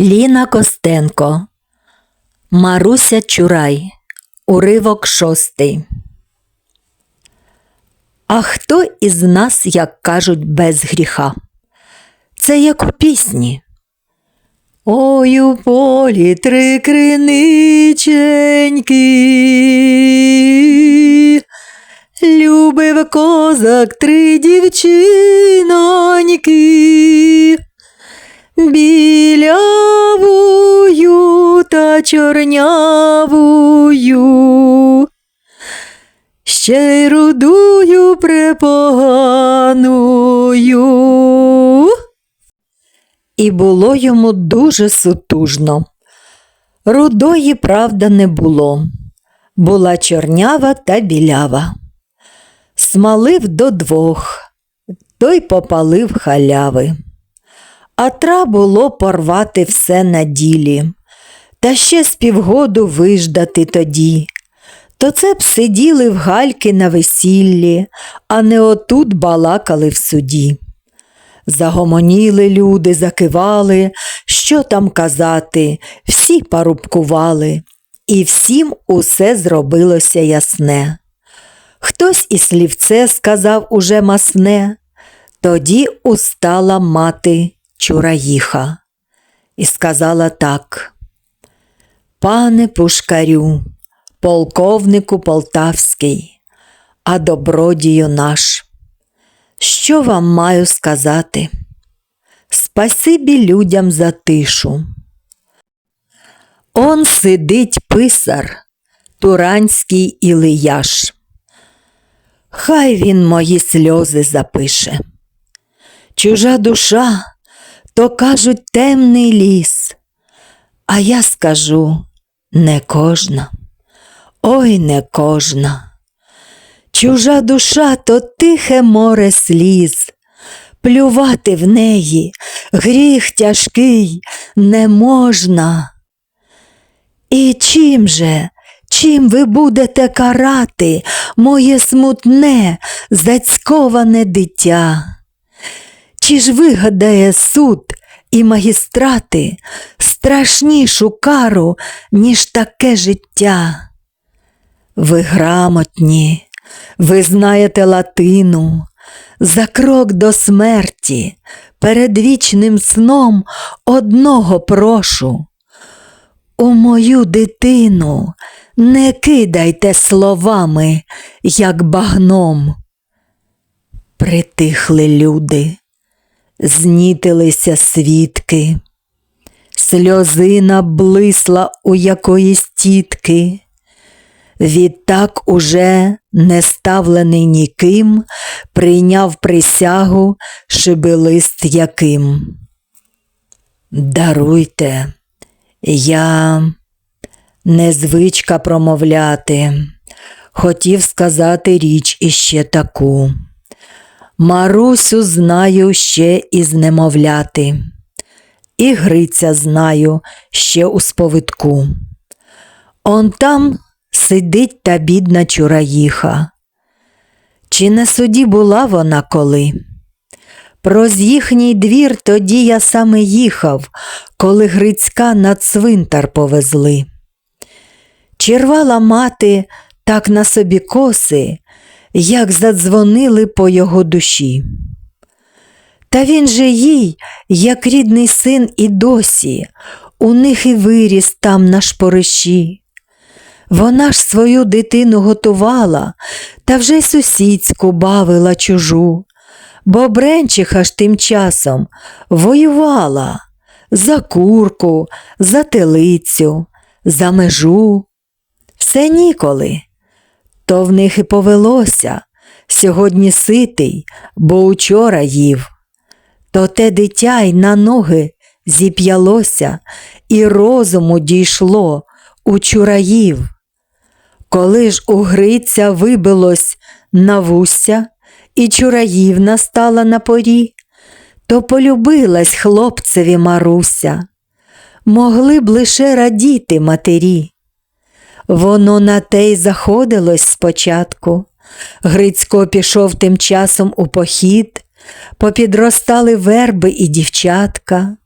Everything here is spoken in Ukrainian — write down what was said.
Ліна Костенко, Маруся Чурай, уривок шостий. А хто із нас, як кажуть, без гріха? Це як у пісні. Ой у полі три криниченьки, любив козак три дівчиноньки, чорнявую, ще й рудую препоганую. І було йому дуже сутужно. Рудої, правда, не було. Була чорнява та білява. Смалив до двох, той попалив халяви. А тра було порвати все на ділі, та ще з півгоду виждати тоді. То це б сиділи в гальки на весіллі, а не отут балакали в суді. Загомоніли люди, закивали, що там казати, всі парубкували, і всім усе зробилося ясне. Хтось і слівце сказав уже масне, тоді устала мати Чураїха і сказала так. Пане пушкарю, полковнику полтавський, а добродію наш. Що вам маю сказати? Спасибі людям за тишу. Он сидить писар, Туранський Ілияш. Хай він мої сльози запише. Чужа душа, то кажуть темний ліс, а я скажу не кожна, ой не кожна. Чужа душа то тихе море сліз, плювати в неї гріх тяжкий не можна. І чим же, чим ви будете карати моє смутне, зацьковане дитя? Чи ж вигадає суд і магістрати страшнішу кару, ніж таке життя? Ви грамотні, ви знаєте латину, за крок до смерті, перед вічним сном одного прошу. У мою дитину не кидайте словами, як багном. Притихли люди, знітилися свідки, сльозина блисла у якоїсь тітки. Відтак уже не ставлений ніким, прийняв присягу шибелист яким. Даруйте, я незвичка промовляти, хотів сказати річ іще таку. Марусю знаю ще із немовляти, і Гриця знаю ще у сповитку. Он там сидить та бідна чураїха. Чи на суді була вона коли? Проз їхній двір тоді я саме їхав, коли Грицька на цвинтар повезли. Червала мати так на собі коси, як задзвонили по його душі. Та він же їй, як рідний син, і досі, у них і виріс там на шпориші. Вона ж свою дитину готувала та вже й сусідську бавила чужу, бо Бренчиха ж тим часом воювала за курку, за телицю, за межу. Все ніколи. То в них і повелося сьогодні ситий, бо учора їв. То те дитя й на ноги зіп'ялося, і розуму дійшло у чураїв. Коли ж у Гриця вибилось на вусся, і чураївна стала на порі, то полюбилась хлопцеві Маруся, могли б лише радіти матері. Воно на те й заходилось спочатку. Грицько пішов тим часом у похід, попідростали верби і дівчатка.